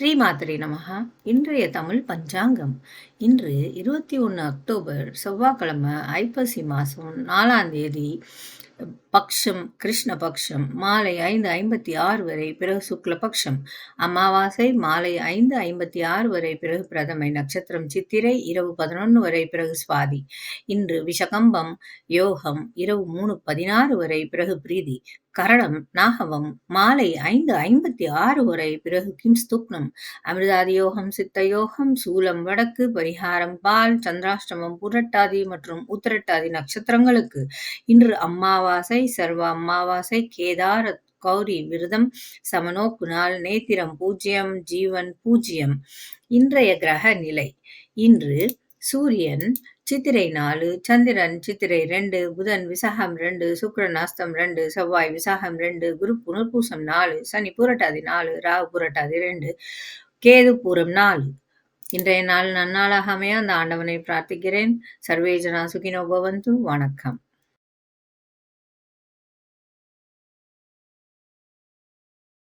ஸ்ரீமாத்திரை நமகா இன்றைய தமிழ் பஞ்சாங்கம். இன்று இருபத்தி ஒன்று அக்டோபர் செவ்வாய்க்கிழமை ஐப்பசி மாதம் நாலாம் தேதி பக்ஷம் கிருஷ்ண பக்ஷம் மாலை ஐந்து ஐம்பத்தி ஆறு வரை பிறகு சுக்ல பக்ஷம். அமாவாசை மாலை ஐந்து ஐம்பத்தி ஆறு வரை பிறகு பிரதமை நட்சத்திரம் சித்திரை இரவு பதினொன்று வரை பிறகு சுவாதி. இன்று விஷகம்பம் யோகம் இரவு மூணு பதினாறு வரை பிறகு பிரீதி. கரணம் நாகவம் மாலை ஐந்து ஐம்பத்தி ஆறு வரை பிறகு கிம்ஸ்துக்னம். அமிர்தாதி யோகம் சித்த யோகம் சூலம் வடக்கு பரிகாரம் பால் சந்திராஷ்டமம் புரட்டாதி மற்றும் உத்திரட்டாதி நட்சத்திரங்களுக்கு. இன்று அமாவாசை சர்வ அம்மாவாசை கேதார கௌரி விரதம் சமனோ நாள் நேத்திரம் பூஜ்யம் ஜீவன் பூஜ்யம். இன்றைய கிரக நிலை. இன்று சூரியன் சித்திரை நாலு சந்திரன் சித்திரை ரெண்டு புதன் விசாகம் ரெண்டு சுக்கரன் அஸ்தம் ரெண்டு செவ்வாய் விசாகம் ரெண்டு குரு புனர்பூசம் நாலு சனி புரட்டாதி நாலு ராகு புரட்டாதி ரெண்டு கேது பூரம் நாலு. இன்றைய நாள் நன்னாளாக அமைய அந்த ஆண்டவனை பிரார்த்திக்கிறேன். சர்வேஜனா சுகினோ பவந்து. வணக்கம்.